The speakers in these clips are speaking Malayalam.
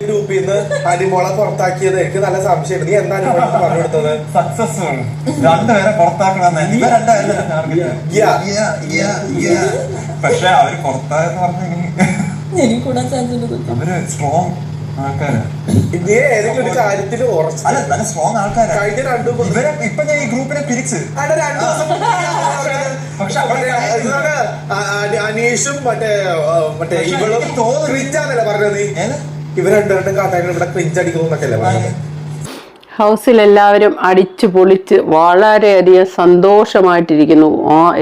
ഗ്രൂപ്പിൽ നിന്ന് അനിമോളെ പുറത്താക്കിയത്. എനിക്ക് നല്ല സംശയം നീ എന്താ അനിമോളെ പറഞ്ഞു കൊടുത്തത് സക്സസ്ഫുൾ രണ്ടുപേരെ പുറത്താക്കണം. പക്ഷെ അവർ പുറത്തായെന്ന് അവർ സ്ട്രോങ് ഏതെങ്കിലും ഒരു കാര്യത്തിൽ കഴിഞ്ഞ രണ്ടു ഇവരെ ഇപ്പൊ ഞാൻ ഈ ഗ്രൂപ്പിനെ പിരിച്ച്. പക്ഷെ അനീഷും മറ്റേ മറ്റേ ഇവളും തോന്നുന്നു പറഞ്ഞത്? ഇവർ രണ്ടുപേരുടെ കാട്ടാക്കൾ ഇവിടെ ക്രിഞ്ച് അടിക്കുന്നു എന്നൊക്കെയല്ലേ പറഞ്ഞത് ഹൗസിലെല്ലാവരും അടിച്ചു പൊളിച്ച് വളരെയധികം സന്തോഷമായിട്ടിരിക്കുന്നു.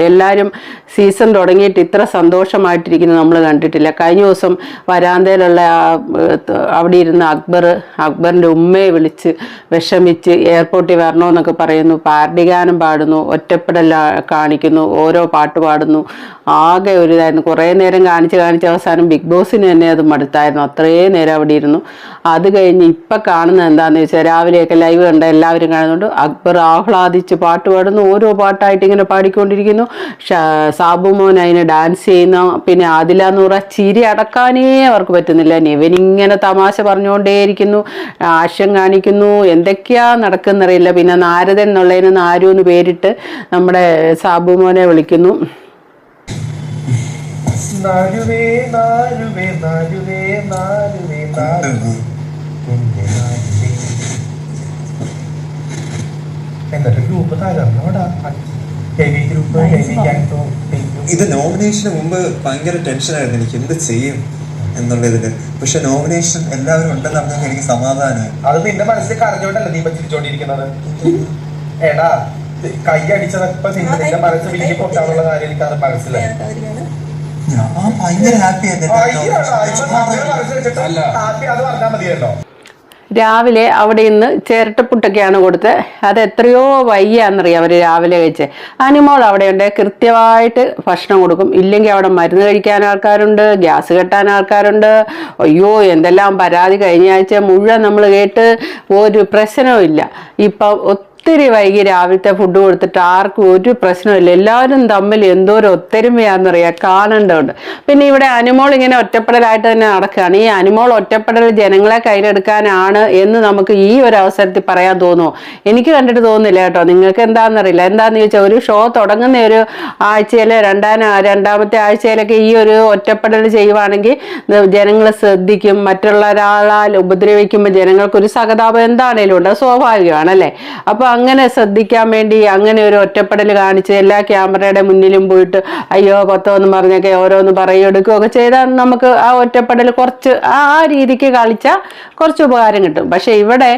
എല്ലാവരും സീസൺ തുടങ്ങിയിട്ട് ഇത്ര സന്തോഷമായിട്ടിരിക്കുന്നു നമ്മൾ കണ്ടിട്ടില്ല. കഴിഞ്ഞ ദിവസം വരാന്തയിലുള്ള അവിടെ ഇരുന്ന അക്ബർ അക്ബറിന്റെ ഉമ്മയെ വിളിച്ച് വിഷമിച്ച് എയർപോർട്ടിൽ വരണമെന്നൊക്കെ പറയുന്നു. പാർട്ടി ഗാനം പാടുന്നു ഒറ്റപ്പെടൽ കാണിക്കുന്നു ഓരോ പാട്ട് പാടുന്നു. ആകെ ഒരു ഇതായിരുന്നു. കുറേ നേരം കാണിച്ച് കാണിച്ച് അവസാനം ബിഗ് ബോസിന് തന്നെ അത് മടുത്തായിരുന്നു. അത്രയും നേരം അവിടെ ഇരുന്നു. അത് കഴിഞ്ഞ് ഇപ്പം കാണുന്നത് എന്താണെന്ന് വെച്ചാൽ രാവിലെയൊക്കെ ലൈവ് കണ്ട എല്ലാവരും കാണുന്നുണ്ട്. അക്ബർ ആഹ്ലാദിച്ച് പാട്ട് പാടുന്നു. ഓരോ പാട്ടായിട്ട് ഇങ്ങനെ പാടിക്കൊണ്ടിരിക്കുന്നു. സാബു മോൻ അതിന് ഡാൻസ് ചെയ്യുന്നു പിന്നെ ആദില നൂറ ചിരി അടക്കാനേ അവർക്ക് പറ്റുന്നില്ല. നിവനിങ്ങനെ തമാശ പറഞ്ഞുകൊണ്ടേയിരിക്കുന്നു. ആശം കാണിക്കുന്നു. എന്തൊക്കെയാ നടക്കുന്നറിയില്ല. പിന്നെ നാരദൻ എന്നുള്ളതിന് നാരു എന്ന് പേരിട്ട് നമ്മുടെ സാബു മോനെ വിളിക്കുന്നു. നാരുവേ നാരുവേ നാരുവേ നാരുവേ നാലുവേ എന്നിട്ട് ഗ്രൂപ്പ് തകർന്നോടാ ഹെവി ഗ്രൂപ്പ് ഹെവി ഗ്യാങ് ഇത് നോമിനേഷന് മുമ്പ് ഭയങ്കര ടെൻഷനായിരുന്നു എനിക്ക് എന്ത് ചെയ്യും എന്നുള്ള ഇതിൽ പക്ഷെ നോമിനേഷൻ എല്ലാവരും ഉണ്ടെന്ന് പറഞ്ഞാൽ എനിക്ക് സമാധാനമായി അത് നിന്റെ മനസ്സിൽ കരഞ്ഞോണ്ടല്ല നീ ചിരിച്ചോണ്ടിരിക്കുന്നത് എടാ കൈ അടിച്ചതൊക്കെ നിന്റെ മനസ്സ് വിളിക്ക് പൊട്ടാനുള്ള കാര്യം എനിക്ക് അത് മനസ്സിലായി ഞാൻ ഭയങ്കര ഹാപ്പി ഹാപ്പി അത് പറഞ്ഞാൽ മതിയല്ലോ രാവിലെ അവിടെ ഇന്ന് ചിരട്ടപ്പുട്ടൊക്കെയാണ് കൊടുത്തത് അത് എത്രയോ വയ്യാന്നറിയാം അവർ രാവിലെ കഴിച്ച്. അനിമോൾ അവിടെയുണ്ട്. കൃത്യമായിട്ട് ഭക്ഷണം കൊടുക്കും. ഇല്ലെങ്കിൽ അവിടെ മരുന്ന് കഴിക്കാൻ ആൾക്കാരുണ്ട് ഗ്യാസ് കെട്ടാൻ ആൾക്കാരുണ്ട്. അയ്യോ എന്തെല്ലാം പരാതി കഴിഞ്ഞ ആഴ്ച മുഴുവൻ നമ്മൾ കേട്ട് ഒരു പ്രശ്നവും ഇല്ല. ഇപ്പം ഒത്തിരി വൈകി രാവിലത്തെ ഫുഡ് കൊടുത്തിട്ട് ആർക്കും ഒരു പ്രശ്നമില്ല എല്ലാവരും തമ്മിൽ എന്തോ ഒരു ഒത്തൊരുമയാണെന്നറിയാം കാണേണ്ടതുണ്ട്. പിന്നെ ഇവിടെ അനുമോൾ ഇങ്ങനെ ഒറ്റപ്പെടലായിട്ട് തന്നെ നടക്കുകയാണ്. ഈ അനുമോൾ ഒറ്റപ്പെടൽ ജനങ്ങളെ കയ്യിലെടുക്കാനാണ് എന്ന് നമുക്ക് ഈ ഒരു അവസരത്തിൽ പറയാൻ തോന്നുമോ എനിക്ക് കണ്ടിട്ട് തോന്നുന്നില്ല കേട്ടോ. നിങ്ങൾക്ക് എന്താണെന്നറിയില്ല എന്താണെന്ന് ചോദിച്ചാൽ ഒരു ഷോ തുടങ്ങുന്ന ഒരു ആഴ്ചയിൽ രണ്ടാം രണ്ടാമത്തെ ആഴ്ചയിലൊക്കെ ഈ ഒരു ഒറ്റപ്പെടൽ ചെയ്യുവാണെങ്കിൽ ജനങ്ങൾ ശ്രദ്ധിക്കും. മറ്റുള്ള ഒരാളാൽ ഉപദ്രവിക്കുമ്പോൾ ജനങ്ങൾക്കൊരു സഹതാപം എന്താണേലും ഉണ്ട്. സ്വാഭാവികമാണ് അല്ലേ? അപ്പോൾ അങ്ങനെ ശ്രദ്ധിക്കാൻ വേണ്ടി അങ്ങനെ ഒരു ഒറ്റപ്പെടൽ കാണിച്ച് എല്ലാ ക്യാമറയുടെ മുന്നിലും പോയിട്ട് അയ്യോ കൊത്തോ എന്ന് പറഞ്ഞൊക്കെ ഓരോന്ന് പറയുകയൊക്കെ ചെയ്താൽ നമുക്ക് ആ ഒറ്റപ്പെടൽ കുറച്ച് ആ രീതിക്ക് കളിച്ചാൽ കുറച്ച് ഉപകാരം കിട്ടും. പക്ഷെ ഇവിടെ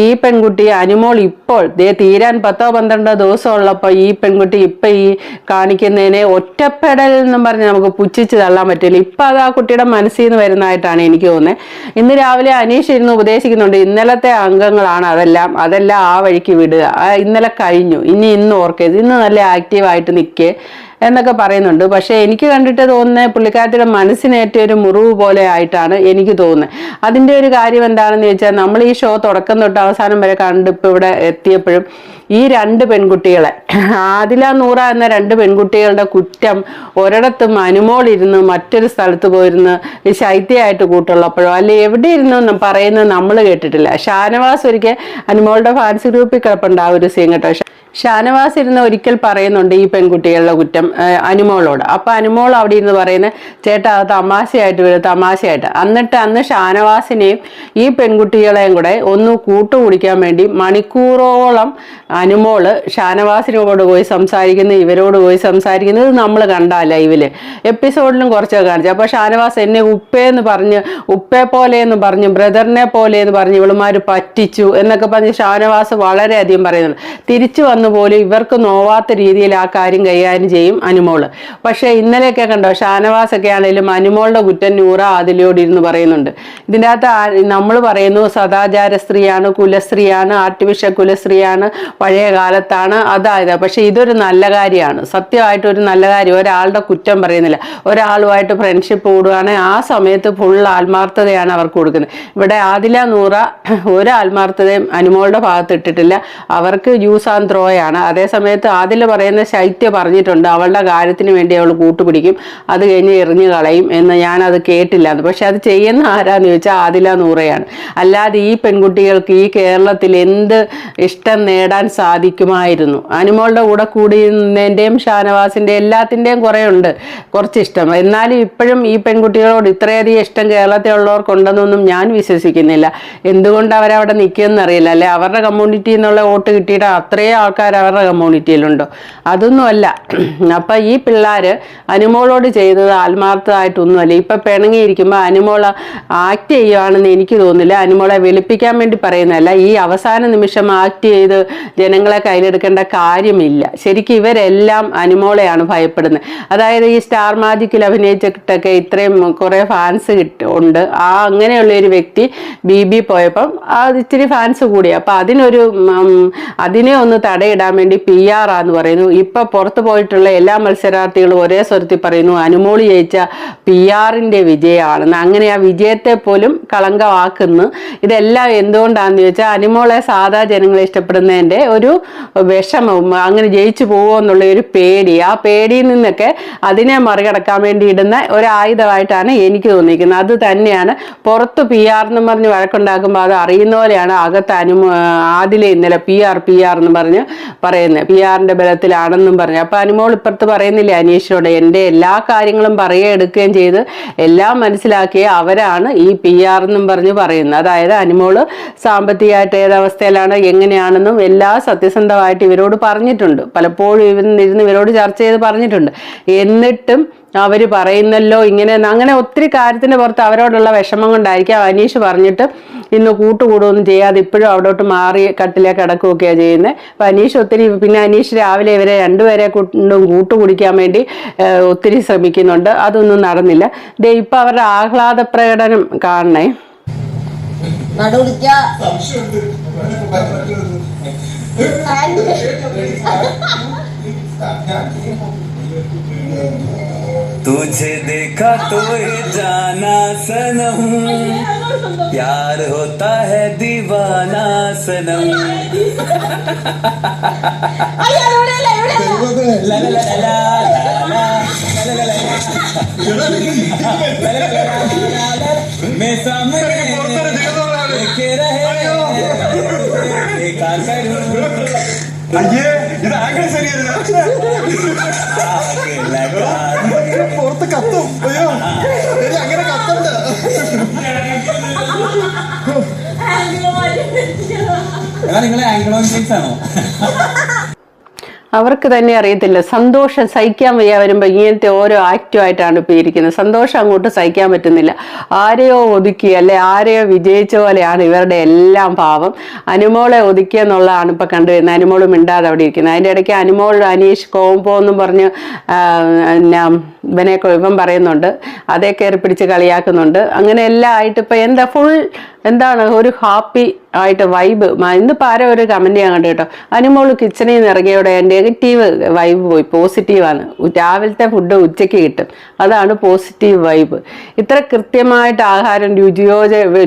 ഈ പെൺകുട്ടി അനുമോൾ ഇപ്പോൾ ദേ തീരാൻ പത്തോ പന്ത്രണ്ടോ ദിവസം ഉള്ളപ്പോൾ ഈ പെൺകുട്ടി ഇപ്പം ഈ കാണിക്കുന്നതിനെ ഒറ്റപ്പെടൽ എന്നും പറഞ്ഞ് നമുക്ക് പുച്ഛിച്ച് തള്ളാൻ പറ്റില്ല. ഇപ്പം അത് ആ കുട്ടിയുടെ മനസ്സിൽ നിന്ന് വരുന്നതായിട്ടാണ് എനിക്ക് തോന്നുന്നത്. ഇന്ന് രാവിലെ അനീഷ് ഇരുന്ന് ഉപദേശിക്കുന്നുണ്ട് ഇന്നലത്തെ അംഗങ്ങളാണ് അതെല്ലാം അതെല്ലാം ആ വഴിക്ക് വിടുക ഇന്നലെ കഴിഞ്ഞു. ഇനി ഇന്ന് ഓർക്കരുത് ഇന്ന് നല്ല ആക്റ്റീവായിട്ട് നിൽക്കേ എന്നൊക്കെ പറയുന്നുണ്ട്. പക്ഷേ എനിക്ക് കണ്ടിട്ട് തോന്നുന്നത് പുള്ളിക്കാരത്തിയുടെ മനസ്സിനേറ്റ ഒരു മുറിവ് പോലെ ആയിട്ടാണ് എനിക്ക് തോന്നുന്നത് അതിന്റെ ഒരു കാര്യം എന്താണെന്ന് ചോദിച്ചാൽ നമ്മൾ ഈ ഷോ തുടക്കം തൊട്ട് അവസാനം വരെ കണ്ടിപ്പോൾ ഇവിടെ എത്തിയപ്പോഴും ഈ രണ്ട് പെൺകുട്ടികളെ. ആദില നൂറ എന്ന രണ്ട് പെൺകുട്ടികളുടെ കുറ്റം ഒരിടത്തും അനുമോളിരുന്ന് മറ്റൊരു സ്ഥലത്ത് പോയിരുന്ന് ശൈത്യമായിട്ട് കൂട്ടുള്ളപ്പോഴോ അല്ലെ എവിടെ ഇരുന്നു പറയുന്നത് നമ്മൾ കേട്ടിട്ടില്ല. ഷാനവാസ് ഒരിക്കൽ അനുമോളുടെ ഫാൻസി ഗ്രൂപ്പിൽ കിടപ്പുണ്ട് ആ ഒരു സീൻ കേട്ടോ. ഷാനവാസ് ഇരുന്ന് ഒരിക്കൽ പറയുന്നുണ്ട് ഈ പെൺകുട്ടികളുടെ കുറ്റം അനുമോളോട്. അപ്പൊ അനുമോൾ അവിടെ ഇരുന്ന് പറയുന്നത് ചേട്ടാ അത് തമാശയായിട്ട് വരും തമാശയായിട്ട്. എന്നിട്ട് അന്ന് ഷാനവാസിനെയും ഈ പെൺകുട്ടികളെയും കൂടെ ഒന്ന് കൂട്ടുകുടിക്കാൻ വേണ്ടി മണിക്കൂറോളം അനുമോൾ ഷാനവാസിനോട് പോയി സംസാരിക്കുന്നു ഇവരോട് പോയി സംസാരിക്കുന്നത് നമ്മൾ കണ്ട ലൈവിൽ. എപ്പിസോഡിലും കുറച്ചൊക്കെ കാണിച്ചു. അപ്പോൾ ഷാനവാസ് എന്നെ ഉപ്പേന്ന് പറഞ്ഞ് ഉപ്പേ പോലെ എന്ന് പറഞ്ഞ് ബ്രദറിനെ പോലെ എന്ന് പറഞ്ഞ് ഇവളുമാർ പറ്റിച്ചു എന്നൊക്കെ പറഞ്ഞ് ഷാനവാസ് വളരെയധികം പറയുന്നുണ്ട്. തിരിച്ചു വന്നു പോലും ഇവർക്ക് നോവാത്ത രീതിയിൽ ആ കാര്യം കൈകാര്യം ചെയ്യും അനുമോൾ. പക്ഷേ ഇന്നലെയൊക്കെ കണ്ടോ ഷാനവാസ് ഒക്കെ ആണെങ്കിലും അനുമോളുടെ കുറ്റം നൂറ അതിലോട് ഇരുന്ന് പറയുന്നുണ്ട്. ഇതിന്റെ അകത്ത് നമ്മൾ പറയുന്നു സദാചാര സ്ത്രീയാണ് കുലസ്ത്രീയാണ് ആർട്ടിഫിഷ്യൽ കുലസ്ത്രീയാണ് പഴയ കാലത്താണ് അതായത്. പക്ഷേ ഇതൊരു നല്ല കാര്യമാണ്. സത്യമായിട്ട് ഒരു നല്ല കാര്യം. ഒരാളുടെ കുറ്റം പറയുന്നില്ല. ഒരാളുമായിട്ട് ഫ്രണ്ട്ഷിപ്പ് കൂടുകയാണെങ്കിൽ ആ സമയത്ത് ഫുൾ ആത്മാർത്ഥതയാണ് അവർക്ക് കൊടുക്കുന്നത്. ഇവിടെ ആദില നൂറ ഒരു ആത്മാർത്ഥതയും അനുമോളുടെ ഭാഗത്ത് ഇട്ടിട്ടില്ല. അവർക്ക് യൂസ് ആൻഡ് ത്രോ ഫ്ലോയാണ് അതേസമയത്ത് ആദിൽ പറയുന്ന ശൈത്യ പറഞ്ഞിട്ടുണ്ട്. അവളുടെ കാര്യത്തിന് വേണ്ടി അവൾ കൂട്ടുപിടിക്കും. അത് കഴിഞ്ഞ് എറിഞ്ഞു കളയും എന്ന് ഞാനത് കേട്ടില്ല. പക്ഷെ അത് ചെയ്യുന്ന ആരാന്ന് ചോദിച്ചാൽ ആദില നൂറയാണ്. അല്ലാതെ ഈ പെൺകുട്ടികൾക്ക് ഈ കേരളത്തിൽ എന്ത് ഇഷ്ടം നേടാൻ സാധിക്കുമായിരുന്നു? അനുമോളുടെ കൂടെ കൂടിയതിന്റെയും ഷാനവാസിന്റെ എല്ലാത്തിന്റെയും കുറേ ഉണ്ട് കുറച്ച് ഇഷ്ടം എന്നാലും ഇപ്പോഴും ഈ പെൺകുട്ടികളോട് ഇത്രയധികം ഇഷ്ടം കേരളത്തിലുള്ളവർക്കുണ്ടെന്നൊന്നും ഞാൻ വിശ്വസിക്കുന്നില്ല. എന്തുകൊണ്ട് അവരവിടെ നിൽക്കുമെന്നറിയില്ല. അല്ലെ അവരുടെ കമ്മ്യൂണിറ്റി എന്നുള്ള വോട്ട് കിട്ടിയിട്ട് അത്രയും അവരുടെ കമ്മ്യൂണിറ്റിയിലുണ്ടോ? അതൊന്നുമല്ല. അപ്പം ഈ പിള്ളേർ അനുമോളോട് ചെയ്തത് ആത്മാർത്ഥമായിട്ടൊന്നുമല്ല. ഇപ്പം പിണങ്ങിയിരിക്കുമ്പോൾ അനുമോള ആക്ട് ചെയ്യുകയാണെന്ന് എനിക്ക് തോന്നില്ല അനുമോളെ വെളുപ്പിക്കാൻ വേണ്ടി പറയുന്നതല്ല. ഈ അവസാന നിമിഷം ആക്ട് ചെയ്ത് ജനങ്ങളെ കയ്യിലെടുക്കേണ്ട കാര്യമില്ല. ശരിക്കും ഇവരെല്ലാം അനുമോളെയാണ് ഭയപ്പെടുന്നത്. അതായത് ഈ സ്റ്റാർ മാജിക്കിൽ അഭിനയിച്ചിട്ടൊക്കെ ഇത്രയും കുറേ ഫാൻസ് ഉണ്ട്. ആ അങ്ങനെയുള്ള ഒരു വ്യക്തി ബി ബി പോയപ്പം ഇച്ചിരി ഫാൻസ് കൂടി. അപ്പം അതിനൊരു അതിനെ ഒന്ന് തടയിടാൻ വേണ്ടി പി ആർ ആന്ന് പറയുന്നു. ഇപ്പം പുറത്തു പോയിട്ടുള്ള എല്ലാ മത്സരാർത്ഥികളും ഒരേ സ്വരത്തിൽ പറയുന്നു അനുമോളി ജയിച്ച പി ആറിന്റെ വിജയമാണെന്ന്. അങ്ങനെ ആ വിജയത്തെ പോലും കളങ്കമാക്കുന്നു. ഇതെല്ലാം എന്തുകൊണ്ടാണെന്ന് ചോദിച്ചാൽ അനുമോളെ സാധാ ജനങ്ങളെ ഇഷ്ടപ്പെടുന്നതിന്റെ ഒരു വിഷമവും അങ്ങനെ ജയിച്ചു പോകുമോ എന്നുള്ള ഒരു പേടി. ആ പേടിയിൽ നിന്നൊക്കെ അതിനെ മറികടക്കാൻ വേണ്ടി ഇടുന്ന ഒരു ആയുധമായിട്ടാണ് എനിക്ക് തോന്നിയിരിക്കുന്നത്. അത് തന്നെയാണ് പുറത്ത് പി ആർ എന്ന് പറഞ്ഞ് വഴക്കുണ്ടാക്കുമ്പോൾ അത് അറിയുന്ന പോലെയാണ് അകത്ത് അനുമോ ആദിലെ ഇന്നലെ പി ആർ പി ആർ എന്ന് പറഞ്ഞ് പറയുന്നത്. പി ആറിന്റെ ബലത്തിലാണെന്നും പറഞ്ഞു. അപ്പൊ അനുമോൾ ഇപ്പുറത്ത് പറയുന്നില്ല അനീഷിനോട് എന്റെ എല്ലാ കാര്യങ്ങളും പറയുക എടുക്കുകയും ചെയ്ത് എല്ലാം മനസ്സിലാക്കിയ അവരാണ് ഈ പി ആർ എന്നും പറഞ്ഞ് പറയുന്നത്. അതായത് അനുമോൾ സാമ്പത്തികമായിട്ട് ഏതവസ്ഥയിലാണ് എങ്ങനെയാണെന്നും എല്ലാ സത്യസന്ധമായിട്ട് ഇവരോട് പറഞ്ഞിട്ടുണ്ട്. പലപ്പോഴും ഇവരിരുന്ന് ഇവരോട് ചർച്ച ചെയ്ത് പറഞ്ഞിട്ടുണ്ട്. എന്നിട്ടും അവർ പറയുന്നല്ലോ ഇങ്ങനെ അങ്ങനെ ഒത്തിരി കാര്യത്തിന് പുറത്ത് അവരോടുള്ള വിഷമം കൊണ്ടായിരിക്കും അനീഷ് പറഞ്ഞിട്ട് ഇന്ന് കൂട്ടുകൂടുകയൊന്നും ചെയ്യാതെ ഇപ്പോഴും അവിടോട്ട് മാറി കട്ടിലേക്ക് കിടക്കുകയൊക്കെയാണ് ചെയ്യുന്നത്. അപ്പം അനീഷ് ഒത്തിരി പിന്നെ അനീഷ് രാവിലെ ഇവരെ രണ്ടുപേരെ കൊണ്ടും കൂട്ടുകുടിക്കാൻ വേണ്ടി ഒത്തിരി ശ്രമിക്കുന്നുണ്ട്. അതൊന്നും നടന്നില്ല. ദേ ഇപ്പം അവരുടെ ആഹ്ലാദ പ്രകടനം കാണണേ. നടുവിളിക്ക. तुझे देखा तो ये जाना सनम। प्यार होता है दीवाना सनम। मैं सामने देखे रहे ये आगे सरिए लगा കത്തും. അയ്യോ എടി, അങ്ങനെ കത്തണ്ട്. നിങ്ങളെ ആംഗ്ലോ ഇന്ത്യൻസ് ആണോ? അവർക്ക് തന്നെ അറിയത്തില്ല. സന്തോഷം സഹിക്കാൻ വയ്യ വരുമ്പോൾ ഇങ്ങനത്തെ ഓരോ ആക്റ്റീവായിട്ടാണ് ഇപ്പോൾ ഇരിക്കുന്നത്. സന്തോഷം അങ്ങോട്ട് സഹിക്കാൻ പറ്റുന്നില്ല. ആരെയോ ഒതുക്കി അല്ലെ ആരെയോ വിജയിച്ച പോലെയാണ് ഇവരുടെ എല്ലാം ഭാവം അനുമോളെ ഒതുക്കിയ എന്നുള്ളതാണ് ഇപ്പോൾ കണ്ടുവരുന്നത്. അനുമോളും മിണ്ടാതെ അവിടെ ഇരിക്കുന്നത്. അതിന്റെ ഇടയ്ക്ക് അനുമോൾ അനീഷ് കോമ്പോ എന്നും പറഞ്ഞ് എന്നാ ഇവനെ ഇവൻ പറയുന്നുണ്ട്. അതേ കയറി പിടിച്ച് കളിയാക്കുന്നുണ്ട്. അങ്ങനെ എല്ലാം ആയിട്ട് ഇപ്പം എന്താ ഫുൾ എന്താണ് ഒരു ഹാപ്പി ആയിട്ട് വൈബ് ഇന്നിപ്പോൾ ആരോ ഒരു കമന്റ് ഞാൻ കണ്ടു കേട്ടോ. അനുമോൾ കിച്ചണിൽ നിന്ന് ഇറങ്ങിയോടെ നെഗറ്റീവ് വൈബ് പോയി. പോസിറ്റീവാണ് രാവിലത്തെ ഫുഡ് ഉച്ചയ്ക്ക് കിട്ടും. അതാണ് പോസിറ്റീവ് വൈബ് ഇത്ര കൃത്യമായിട്ട് ആഹാരം രുചിയോ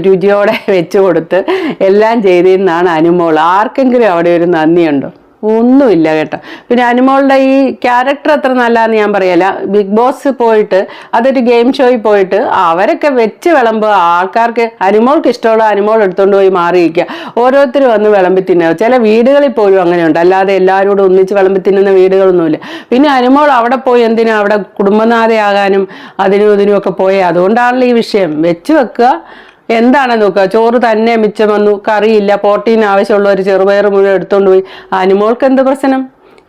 രുചിയോടെ വെച്ചു കൊടുത്ത് എല്ലാം ചെയ്തിരുന്നാണ് അനുമോൾ ആർക്കെങ്കിലും അവിടെ ഒരു നന്ദിയുണ്ടോ? ഒന്നുമില്ല കേട്ടോ. പിന്നെ അനുമോളുടെ ഈ ക്യാരക്ടർ അത്ര നല്ലതെന്ന് ഞാൻ പറയല ബിഗ് ബോസ് പോയിട്ട് അതൊരു ഗെയിം ഷോയിൽ പോയിട്ട് അവരൊക്കെ വെച്ച് വിളമ്പുക. ആൾക്കാർക്ക് അനുമോൾക്ക് ഇഷ്ടമുള്ള അനുമോൾ എടുത്തുകൊണ്ട് പോയി മാറിയിരിക്കുക. ഓരോരുത്തർ വന്ന് വിളമ്പി തിന്നുക. ചില വീടുകളിൽ പോലും അങ്ങനെയുണ്ട്. അല്ലാതെ എല്ലാവരോടും ഒന്നിച്ച് വിളമ്പി തിന്നുന്ന വീടുകളൊന്നുമില്ല. പിന്നെ അനുമോൾ അവിടെ പോയി എന്തിനാ അവിടെ കുടുംബനാഥയാകാനും അതിനും ഇതിനും ഒക്കെ പോയി? അതുകൊണ്ടാണല്ലോ ഈ വിഷയം. വെച്ച് വെക്കുക. എന്താണ് നോക്കുക? ചോറ് തന്നെ മിച്ചം വന്നു കറിയില്ല പ്രോട്ടീൻ ആവശ്യമുള്ള ഒരു ചെറുപയർ മുഴുവൻ എടുത്തോണ്ട് പോയി. അനുമോൾക്ക് എന്ത് പ്രശ്നം?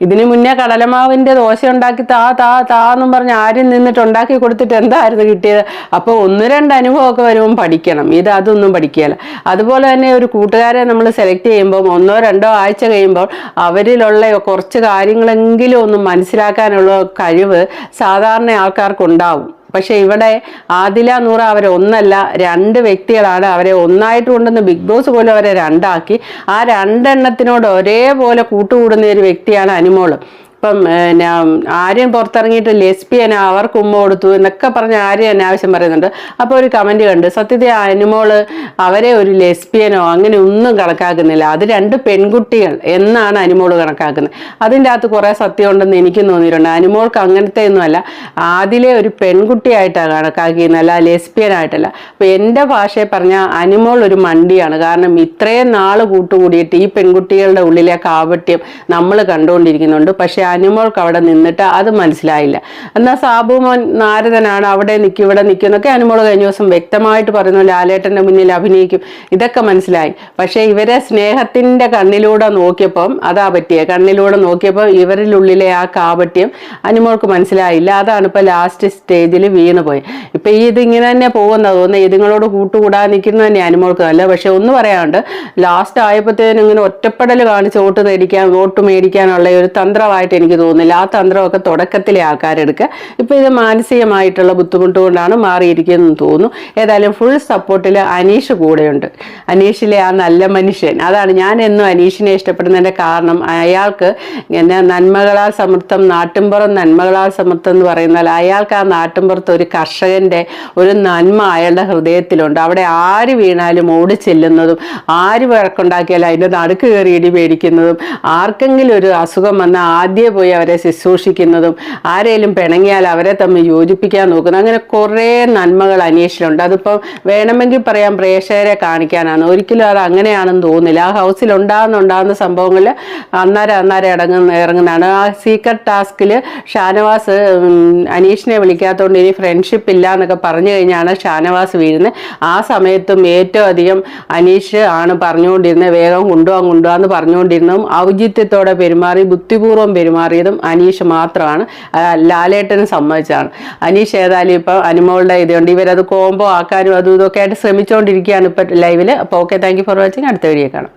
ഇതിന് മുന്നേ കടലമാവിന്റെ ദോശ ഉണ്ടാക്കി താ താ താ എന്നും പറഞ്ഞ് ആരും നിന്നിട്ട് ഉണ്ടാക്കി കൊടുത്തിട്ട് എന്തായിരുന്നു കിട്ടിയത്? അപ്പോൾ ഒന്ന് രണ്ട് അനുഭവമൊക്കെ വരുമ്പോൾ പഠിക്കണം. ഇത് അതൊന്നും പഠിക്കുകയില്ല. അതുപോലെ തന്നെ ഒരു കൂട്ടുകാരെ നമ്മൾ സെലക്ട് ചെയ്യുമ്പോൾ ഒന്നോ രണ്ടോ ആഴ്ച കഴിയുമ്പോൾ അവരിലുള്ള കുറച്ച് കാര്യങ്ങളെങ്കിലും ഒന്ന് മനസ്സിലാക്കാനുള്ള കഴിവ് സാധാരണ ആൾക്കാർക്കുണ്ടാവും. പക്ഷെ ഇവിടെ ആദില നൂറ അവരെ ഒന്നല്ല രണ്ട് വ്യക്തികളാണ് അവരെ ഒന്നായിട്ട് കൊണ്ടുവന്ന് ബിഗ് ബോസ് പോലും അവരെ രണ്ടാക്കി. ആ രണ്ടെണ്ണത്തിനോട് ഒരേപോലെ കൂട്ടുകൂടുന്ന ഒരു വ്യക്തിയാണ് അനുമോൾ. ഇപ്പം പിന്നെ ആര്യൻ പുറത്തിറങ്ങിയിട്ട് ലെസ്ബിയൻ അവർക്ക് ഉമ്മ കൊടുത്തു എന്നൊക്കെ പറഞ്ഞ് ആര്യൻ അനാവശ്യം പറയുന്നുണ്ട്. അപ്പോൾ ഒരു കമന്റ് കണ്ട് സത്യത്തിൽ അനുമോൾ അവരെ ഒരു ലെസ്ബിയനോ അങ്ങനെ ഒന്നും കണക്കാക്കുന്നില്ല. അത് രണ്ട് പെൺകുട്ടികൾ എന്നാണ് അനുമോൾ കണക്കാക്കുന്നത്. അതിന്റെ അകത്ത് കുറേ സത്യം ഉണ്ടെന്ന് എനിക്കും തോന്നിയിട്ടുണ്ട്. അനുമോൾക്ക് അങ്ങനത്തെ ഒന്നുമല്ല ആദിലെ ഒരു പെൺകുട്ടിയായിട്ടാണ് കണക്കാക്കിയിരുന്നത്. അല്ല ലെസ്ബിയൻ ആയിട്ടല്ല അപ്പോൾ എന്റെ ഭാഷയെ പറഞ്ഞാൽ അനുമോൾ ഒരു മണ്ടിയാണ്. കാരണം ഇത്രയും നാൾ കൂട്ടുകൂടിയിട്ട് ഈ പെൺകുട്ടികളുടെ ഉള്ളിലെ കാപട്യം നമ്മൾ കണ്ടുകൊണ്ടിരിക്കുന്നുണ്ട്. പക്ഷേ അനുമോൾക്ക് അവിടെ നിന്നിട്ട് അത് മനസ്സിലായില്ല. എന്നാൽ സാബു മോൻ നാരദനാണ് അവിടെ നിൽക്കും ഇവിടെ നിൽക്കും എന്നൊക്കെ അനുമോൾ കഴിഞ്ഞ ദിവസം വ്യക്തമായിട്ട് പറയുന്നു ലാലേട്ടന്റെ മുന്നിൽ അഭിനയിക്കും. ഇതൊക്കെ മനസ്സിലായി. പക്ഷേ ഇവരെ സ്നേഹത്തിന്റെ കണ്ണിലൂടെ നോക്കിയപ്പം അതാ പറ്റിയ. കണ്ണിലൂടെ നോക്കിയപ്പോൾ ഇവരിലുള്ളിലെ ആ കാപട്യം അനുമോൾക്ക് മനസ്സിലായില്ല. അതാണ് ഇപ്പോൾ ലാസ്റ്റ് സ്റ്റേജിൽ വീണ് പോയി. ഇപ്പം ഈ ഇതിങ്ങനെ തന്നെ പോകുന്ന തോന്നുന്നത് ഇതുങ്ങളോട് കൂട്ടുകൂടാൻ നിൽക്കുന്നത് തന്നെ അനുമോൾക്ക് നല്ല. പക്ഷെ ഒന്ന് പറയാണ്ട് ലാസ്റ്റ് ആയപ്പോഴത്തേനും ഇങ്ങനെ ഒറ്റപ്പെടൽ കാണിച്ച് വോട്ട് നേടിക്കാൻ വോട്ട് മേടിക്കാനുള്ള ഒരു തന്ത്രമായിട്ട് എനിക്ക് തോന്നുന്നില്ല. ആ തന്ത്രമൊക്കെ തുടക്കത്തിലെ ആൾക്കാരെടുക്കുക. ഇപ്പം ഇത് മാനസികമായിട്ടുള്ള ബുദ്ധിമുട്ട് കൊണ്ടാണ് തോന്നുന്നു. ഏതായാലും ഫുൾ സപ്പോർട്ടിൽ അനീഷ് കൂടെയുണ്ട്. അനീഷിലെ ആ നല്ല മനുഷ്യൻ. അതാണ് ഞാൻ എന്നും അനീഷിനെ ഇഷ്ടപ്പെടുന്നതിന്റെ കാരണം. അയാൾക്ക് എന്നെ നന്മകളാൽ സമൃദ്ധം നാട്ടിൻപുറം നന്മകളാൽ സമൃദ്ധം എന്ന് പറയുന്നാൽ അയാൾക്ക് ആ നാട്ടിൻപുറത്ത് ഒരു കർഷകന്റെ ഒരു നന്മ അയാളുടെ ഹൃദയത്തിലുണ്ട്. അവിടെ ആര് വീണാലും ഓടി ചെല്ലുന്നതും ആര് വഴക്കുണ്ടാക്കിയാലും അതിന്റെ നടുക്ക് കയറി ഇടി മേടിക്കുന്നതും ആർക്കെങ്കിലും ഒരു അസുഖം വന്ന ആദ്യം പോയി അവരെ ശുശ്രൂഷിക്കുന്നതും ആരെങ്കിലും പിണങ്ങിയാൽ അവരെ തമ്മിൽ യോജിപ്പിക്കാൻ നോക്കുന്നത് അങ്ങനെ കുറേ നന്മകൾ അന്വേഷിച്ചിട്ടുണ്ട്. അതിപ്പം വേണമെങ്കിൽ പറയാം പ്രേക്ഷകരെ കാണിക്കാനാണ്. ഒരിക്കലും അത് അങ്ങനെയാണെന്ന് തോന്നുന്നില്ല. ആ ഹൗസിൽ ഉണ്ടാകുന്നുണ്ടാകുന്ന സംഭവങ്ങളിൽ അന്നേരം അന്നേരം ഇടങ്ങുന്ന ഇറങ്ങുന്നതാണ്. ആ സീക്രട്ട് ടാസ്കിൽ ഷാനവാസ് അനീഷിനെ വിളിക്കാത്തതുകൊണ്ട് ഇനി ഫ്രണ്ട്ഷിപ്പ് ഇല്ല എന്നൊക്കെ പറഞ്ഞു കഴിഞ്ഞാണ് ഷാനവാസ് വീഴുന്നത്. ആ സമയത്തും ഏറ്റവും അധികം അനീഷ് ആണ് പറഞ്ഞുകൊണ്ടിരുന്നത്. വേഗം കൊണ്ടുപോകാൻ കൊണ്ടുപോകാന്ന് പറഞ്ഞുകൊണ്ടിരുന്നതും ഔചിത്യത്തോടെ പെരുമാറി ബുദ്ധിപൂർവം പെരുമാറിയതും അനീഷ് മാത്രമാണ് ലാലേട്ടനെ സമ്മതിച്ചതാണ്. അനീഷ് ഏതായാലും ഇപ്പം അനുമോളുടെ ഇതുകൊണ്ട് ഇവരത് കോംബോ ആക്കാനും അതും ഇതൊക്കെ ആയിട്ട് ശ്രമിച്ചുകൊണ്ടിരിക്കുകയാണ് ഇപ്പം ലൈവിൽ അപ്പോൾ ഓക്കെ താങ്ക് ഫോർ വാച്ചിങ് അടുത്ത വീഡിയോ കാണാം.